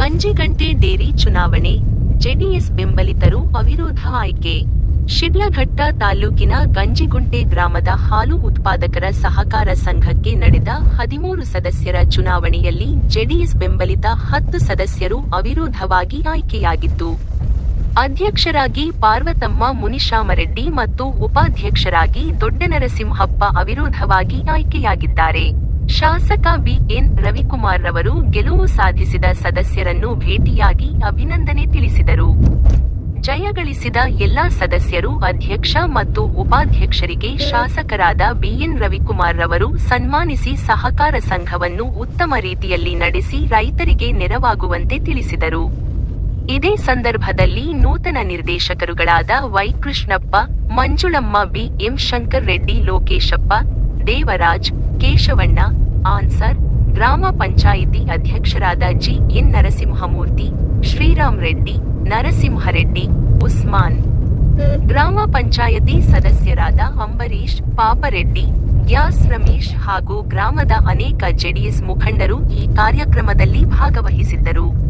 Ganjigante dairy ಚುನಾವಣೆ, JDS ಬೆಂಬಲಿತರು ಅವಿರೋಧ ಆಯ್ಕೆ. ಶಿಡ್ಲಘಟ್ಟ ತಾಲೂಕಿನ ಗಂಜಿಗುಂಟೆ ಗ್ರಾಮದ ಹಾಲು ಉತ್ಪಾದಕರ ಸಹಕಾರ ಸಂಘಕ್ಕೆ ನಡೆದ ಹದಿಮೂರು ಸದಸ್ಯರ ಚುನಾವಣೆಯಲ್ಲಿ ಜೆಡಿಎಸ್ ಬೆಂಬಲಿತ ಹತ್ತು ಸದಸ್ಯರು ಅವಿರೋಧವಾಗಿ ಆಯ್ಕೆಯಾಗಿದ್ದು, ಅಧ್ಯಕ್ಷರಾಗಿ ಪಾರ್ವತಮ್ಮ ಮುನಿಶಾಮರೆಡ್ಡಿ ಮತ್ತು ಉಪಾಧ್ಯಕ್ಷರಾಗಿ ದೊಡ್ಡನರಸಿಂಹಪ್ಪ ಅವಿರೋಧವಾಗಿ ಆಯ್ಕೆಯಾಗಿದ್ದಾರೆ. ಶಾಸಕ ಬಿಎನ್ ರವಿಕುಮಾರ್ ರವರು ಗೆಲುವು ಸಾಧಿಸಿದ ಸದಸ್ಯರನ್ನು ಭೇಟಿಯಾಗಿ ಅಭಿನಂದನೆ ತಿಳಿಸಿದರು. ಜಯಗಳಿಸಿದ ಎಲ್ಲಾ ಸದಸ್ಯರು ಅಧ್ಯಕ್ಷ ಮತ್ತು ಉಪಾಧ್ಯಕ್ಷರಿಗೆ ಶಾಸಕರಾದ ಬಿಎನ್ ರವಿಕುಮಾರ್ ರವರು ಸನ್ಮಾನಿಸಿ ಸಹಕಾರ ಸಂಘವನ್ನು ಉತ್ತಮ ರೀತಿಯಲ್ಲಿ ನಡೆಸಿ ರೈತರಿಗೆ ನೆರವಾಗುವಂತೆ ತಿಳಿಸಿದರು. ಇದೇ ಸಂದರ್ಭದಲ್ಲಿ ನೂತನ ನಿರ್ದೇಶಕರುಗಳಾದ ವೈಕೃಷ್ಣಪ್ಪ, ಮಂಜುಳಮ್ಮ ಬಿ ಎಂ ಶಂಕರ್ ರೆಡ್ಡಿ, ಲೋಕೇಶಪ್ಪ ದೇವರಾಜ್, ಕೇಶವಣ್ಣ, ಆನ್ಸರ್, ಗ್ರಾಮ ಪಂಚಾಯಿತಿ ಅಧ್ಯಕ್ಷರಾದ ಜಿ. ಎನ್. ನರಸಿಂಹಮೂರ್ತಿ, ಶ್ರೀರಾಮ್ ರೆಡ್ಡಿ, ನರಸಿಂಹರೆಡ್ಡಿ, ಉಸ್ಮಾನ್. ಗ್ರಾಮ ಪಂಚಾಯತಿ ಸದಸ್ಯರಾದ ಅಂಬರೀಶ್ ಪಾಪರೆಡ್ಡಿ, ಗ್ಯಾಸ್ ರಮೇಶ್ ಹಾಗೂ ಗ್ರಾಮದ ಅನೇಕ ಜೆಡಿಎಸ್ ಮುಖಂಡರು ಈ ಕಾರ್ಯಕ್ರಮದಲ್ಲಿ ಭಾಗವಹಿಸಿದ್ದರು.